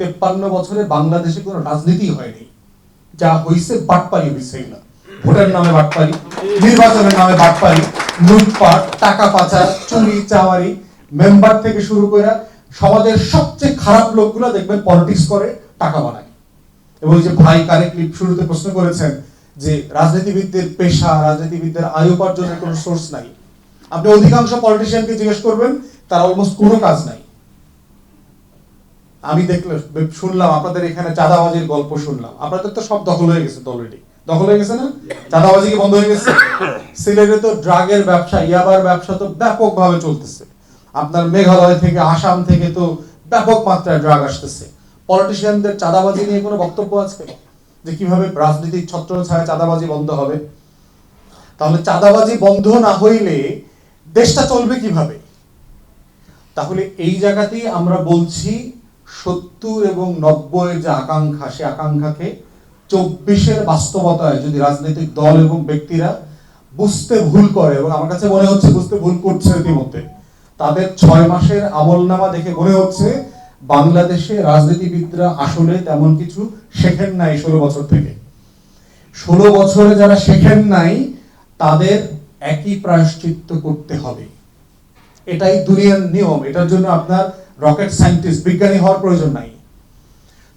তেপ্পান্ন বছরে বাংলাদেশে কোনো রাজনীতি হয়নি। যা হয়েছে বাটপারি হয়েছে এগুলা ভোটের নামে বাটপারি, নির্বাচনের নামে বাটপারি, লুটপাট, টাকা পাচার, চুরি, চাওয়ারি, মেম্বার থেকে শুরু করে সমাজের সবচেয়ে খারাপ লোকগুলো দেখবেন পলিটিক্স করে, টাকা বানায়। এবং যে ভাই কারেক্টলি শুরুতে প্রশ্ন করেছেন যে, রাজনীতিবিদদের পেশা, রাজনীতিবিদদের আয় উপার্জনের কোনো সোর্স নাই। আপনি অধিকাংশ পলিটিশিয়ানকে জিজ্ঞেস করবেন, তার অলমোস্ট কোনো কাজ নাই। আমি দেখলাম শুনলাম, আপনাদের এখানে চাঁদাবাজির গল্প শুনলাম। আপনাদের তো সব দখল হয়ে গেছে অলরেডি দখল হয়ে গেছে না? চাঁদাবাজি কি বন্ধ হয়ে গেছে? সিলেটে তো ড্রাগের ব্যবসা, ইয়াবার ব্যবসা তো ব্যাপকভাবে চলতেছে। আপনার মেঘালয় থেকে, আসাম থেকে তো ব্যাপক মাত্রায় ড্রাগ আসতেছে। পলিটিশিয়ানদের চাঁদাবাজি নিয়ে কোনো বক্তব্য আছে? যে কীভাবে রাজনীতির ছত্র ছায়া চাঁদাবাজি বন্ধ হবে? তাহলে চাঁদাবাজি বন্ধ না হইলে দেশটা চলবে কীভাবে? তাহলে এই জায়গাতেই আমরা বলছি সত্তর এবং নব্বই যে আকাঙ্ক্ষা, সে আকাঙ্ক্ষাকে চব্বিশের বাস্তবতায় যদি রাজনৈতিক দল এবং ব্যক্তিরা বুঝতে ভুল করে, এবং আমার কাছে মনে হচ্ছে বুঝতে ভুল করছে ইতিমধ্যে, তাদের ছয় মাসের আমলনামা দেখে মনে হচ্ছে বাংলাদেশে রাজনীতিবিদরা আসলে তেমন কিছু শেখেন নাই ষোলো বছর থেকে। ষোলো বছরে যারা শেখেন নাই, তাদের একই প্রায়শ্চিত্ত করতে হবে। এটাই দুনিয়ার নিয়ম। এটার জন্য আপনার রকেট সায়েন্টিস্ট বিজ্ঞানী হওয়ার প্রয়োজন নাই।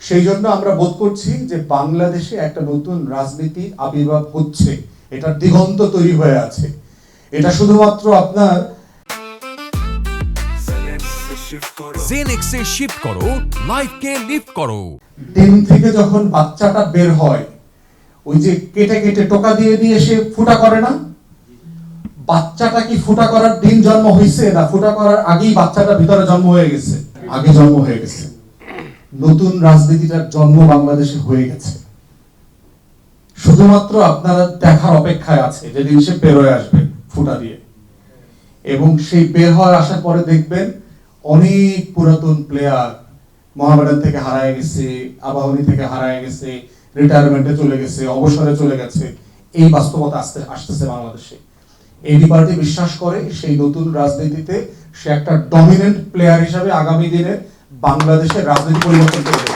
সেই জন্য আমরা বোধ করছি যে বাংলাদেশে একটা নতুন রাজনীতি আবির্ভাব হচ্ছে। এটা দিগন্ত তৈরি হয়ে আছে। এটা শুধুমাত্র আপনার জেনেক্সে শিফট করো লাইফকে লিফট করো। ডিম থেকে যখন বাচ্চাটা বের হয় ওই যে কেটে কেটে টোকা দিয়ে দিয়ে সে ফুটা করে না? বাচ্চাটা কি ফুটা করার দিন জন্ম হয়েছে না ফুটা করার আগেই বাচ্চাটা ভিতরে জন্ম হয়ে গেছে? আগে জন্ম হয়ে গেছে। নতুন রাজনীতিটার জন্ম বাংলাদেশে হয়ে গেছে। শুধুমাত্র আপনারা দেখার অপেক্ষায় আছে যেদিন সে বের হয়ে আসবে ফুটা দিয়ে। এবং সেই বের হওয়ার আসার পরে দেখবেন অনেক পুরাতন প্লেয়ার মোহামেডান থেকে হারায় গেছে, আবাহনী থেকে হারায় গেছে রিটায়ারমেন্টে চলে গেছে, অবসরে চলে গেছে। এই বাস্তবতা আসতে আসতেছে বাংলাদেশে। এবি পার্টি বিশ্বাস করে সেই নতুন রাজনীতিতে সে একটা ডমিনেন্ট প্লেয়ার হিসাবে আগামী দিনে বাংলাদেশের রাজনীতি পরিবর্তন করে